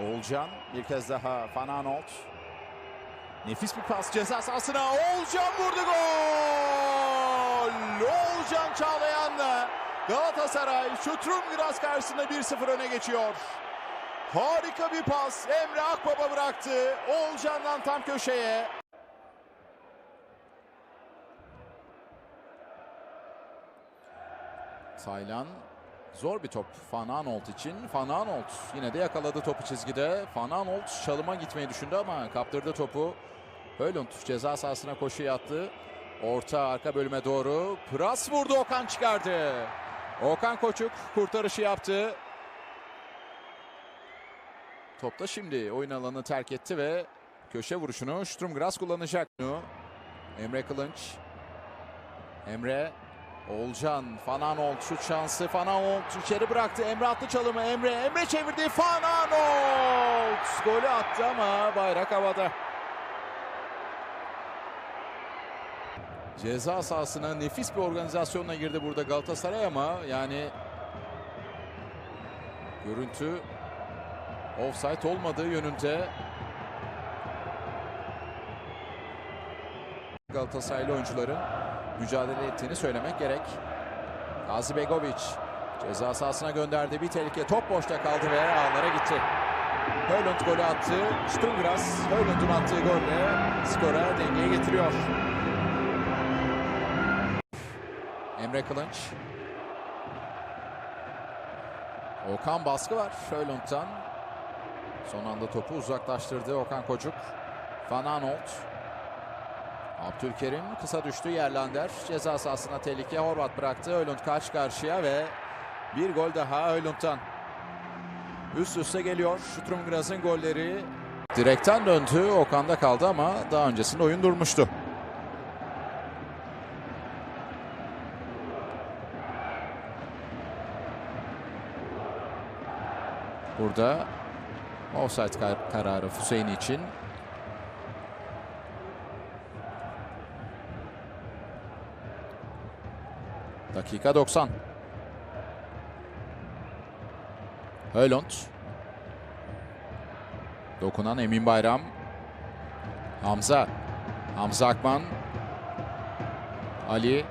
Oğulcan bir kez daha Van Aanholt. Nefis bir pas ceza sahasına. Oğulcan vurdu gol. Oğulcan Çağlayan'la Galatasaray Şutrumgras karşısında 1-0 öne geçiyor. Harika bir pas. Emre Akbaba bıraktı. Oğulcan'dan tam köşeye. Taylan zor bir top Van Aanholt için. Van Aanholt yine de yakaladı topu çizgide. Van Aanholt çalıma gitmeyi düşündü ama kaptırdı topu. Höylund ceza sahasına koşu attı. Orta arka bölüme doğru. Pras vurdu Okan çıkardı. Okan Koçuk kurtarışı yaptı. Top da şimdi oyun alanını terk etti ve köşe vuruşunu Sturmgras kullanacak. Emre Kılınç. Emre Olcan, Van Aanholt şut şansı. Van Aanholt içeri bıraktı. Emre attı çalımı. Emre, Emre çevirdi. Van Aanholt golü attı ama bayrak havada. Ceza sahasına nefis bir organizasyonla girdi burada Galatasaray ama yani görüntü offside olmadığı yönünde. Galatasaraylı oyuncuların mücadele ettiğini söylemek gerek. Gazi Begovic ceza sahasına gönderdi. Bir tehlike top boşta kaldı ve ağlara gitti. Höylund golü attı. Sturmgras Höylund'un attığı golle skora dengeye getiriyor. Emre Kılınç. Okan baskı var Höylund'dan. Son anda topu uzaklaştırdı Okan Kocuk. Van. Abdülkerim kısa düştü Yerlander. Ceza sahasına tehlike Horvat bıraktı. Öylund karşı karşıya ve bir gol daha Öylund'dan. Üst üste geliyor. Şutrumgras'ın golleri. Direkten döndü. Okan'da kaldı ama daha öncesinde oyun durmuştu. Burada offside kar- kararı Hüseyin için. Dakika 90. Höylund. Dokunan Emin Bayram. Hamza. Hamza Akman. Ali.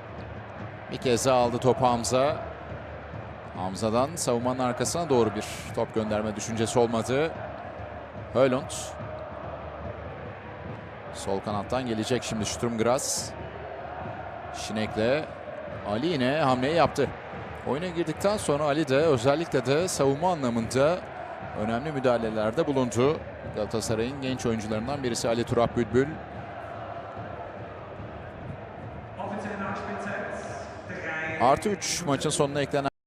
Bir kez daha aldı topu Hamza. Hamza'dan savunmanın arkasına doğru bir top gönderme düşüncesi olmadı. Höylund. Sol kanattan gelecek şimdi Sturmgras. Şinek'le Ali yine hamleyi yaptı. Oyuna girdikten sonra Ali de özellikle de savunma anlamında önemli müdahalelerde bulundu. Galatasaray'ın genç oyuncularından birisi Ali Turap Bülbül. Offizielle Nachspielzeit 3. Artı 3 maçın sonuna eklenen